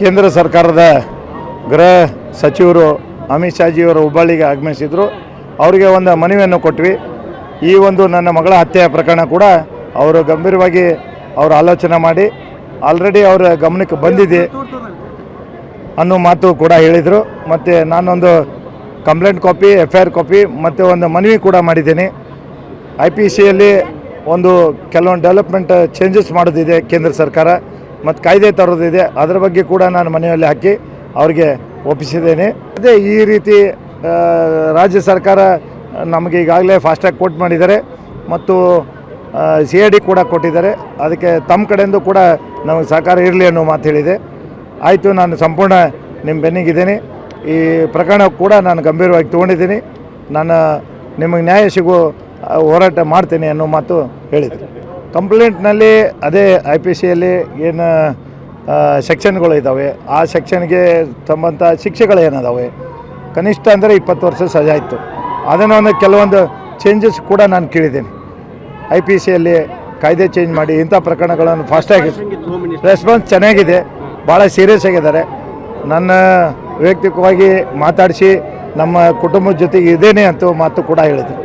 ಕೇಂದ್ರ ಸರ್ಕಾರದ ಗೃಹ ಸಚಿವರು ಅಮಿತ್ ಶಾಜಿಯವರು ಹುಬ್ಬಳ್ಳಿಗೆ ಆಗಮಿಸಿದ್ರು. ಅವರಿಗೆ ಒಂದು ಮನವಿಯನ್ನು ಕೊಟ್ವಿ. ಈ ಒಂದು ನನ್ನ ಮಗಳ ಹತ್ಯೆಯ ಪ್ರಕರಣ ಕೂಡ ಅವರು ಗಂಭೀರವಾಗಿ ಅವರು ಆಲೋಚನೆ ಮಾಡಿ ಆಲ್ರೆಡಿ ಅವರ ಗಮನಕ್ಕೆ ಬಂದಿದೆ ಅನ್ನೋ ಮಾತು ಕೂಡ ಹೇಳಿದರು. ಮತ್ತು ನಾನೊಂದು complaint copy F I R copy, ಮತ್ತು ಒಂದು ಮನವಿ ಕೂಡ ಮಾಡಿದ್ದೀನಿ. ಐ ಪಿ ಸಿಯಲ್ಲಿ ಒಂದು ಕೆಲವೊಂದು ಡೆವಲಪ್ಮೆಂಟ್ ಚೇಂಜಸ್ ಮಾಡೋದಿದೆ ಕೇಂದ್ರ ಸರ್ಕಾರ. ಮತ್ತು ಕಾಯ್ದೆ ತರೋದಿದೆ. ಅದರ ಬಗ್ಗೆ ಕೂಡ ನಾನು ಮನೆಯಲ್ಲಿ ಹಾಕಿ ಅವರಿಗೆ ಒಪ್ಪಿಸಿದ್ದೇನೆ. ಅದೇ ಈ ರೀತಿ ರಾಜ್ಯ ಸರ್ಕಾರ ನಮಗೆ ಈಗಾಗಲೇ ಫಾಸ್ಟ್ಯಾಗ್ ಕೋಟ್ ಮಾಡಿದ್ದಾರೆ ಮತ್ತು ಸಿ ಐ ಡಿ ಕೂಡ ಕೊಟ್ಟಿದ್ದಾರೆ. ಅದಕ್ಕೆ ತಮ್ಮ ಕಡೆಯಿಂದ ಕೂಡ ನಮಗೆ ಸಹಕಾರ ಇರಲಿ ಅನ್ನೋ ಮಾತು ಹೇಳಿದೆ. ಆಯಿತು, ನಾನು ಸಂಪೂರ್ಣ ನಿಮ್ಮ ಬೆನ್ನಿಗಿದ್ದೀನಿ. ಈ ಪ್ರಕರಣ ಕೂಡ ನಾನು ಗಂಭೀರವಾಗಿ ತೊಗೊಂಡಿದ್ದೀನಿ. ನಾನು ನಿಮಗೆ ನ್ಯಾಯ ಸಿಗೋ ಹೋರಾಟ ಮಾಡ್ತೀನಿ ಅನ್ನೋ ಮಾತು ಹೇಳಿದರು. ಕಂಪ್ಲೇಂಟ್ನಲ್ಲಿ ಅದೇ ಐ ಪಿ ಸಿಯಲ್ಲಿ ಏನು ಸೆಕ್ಷನ್ಗಳು ಇದ್ದಾವೆ ಆ ಸೆಕ್ಷನ್ಗೆ ತಂಬಂಥ ಶಿಕ್ಷೆಗಳು ಏನಿದಾವೆ ಕನಿಷ್ಠ ಅಂದರೆ ಇಪ್ಪತ್ತು ವರ್ಷ ಸಜಾ ಇತ್ತು. ಅದನ್ನು ಒಂದು ಕೆಲವೊಂದು ಚೇಂಜಸ್ ಕೂಡ ನಾನು ಕೇಳಿದ್ದೀನಿ. ಐ ಪಿ ಸಿಯಲ್ಲಿ ಕಾಯ್ದೆ ಚೇಂಜ್ ಮಾಡಿ ಇಂಥ ಪ್ರಕರಣಗಳನ್ನು ಫಾಸ್ಟಾಗಿ ರೆಸ್ಪಾನ್ಸ್ ಚೆನ್ನಾಗಿದೆ. ಭಾಳ ಸೀರಿಯಸ್ ಆಗಿದ್ದಾರೆ. ನನ್ನ ವೈಯಕ್ತಿಕವಾಗಿ ಮಾತಾಡಿಸಿ ನಮ್ಮ ಕುಟುಂಬದ ಜೊತೆಗೆ ಇದೇನೆ ಅಂತ ಮಾತು ಕೂಡ ಹೇಳಿದರು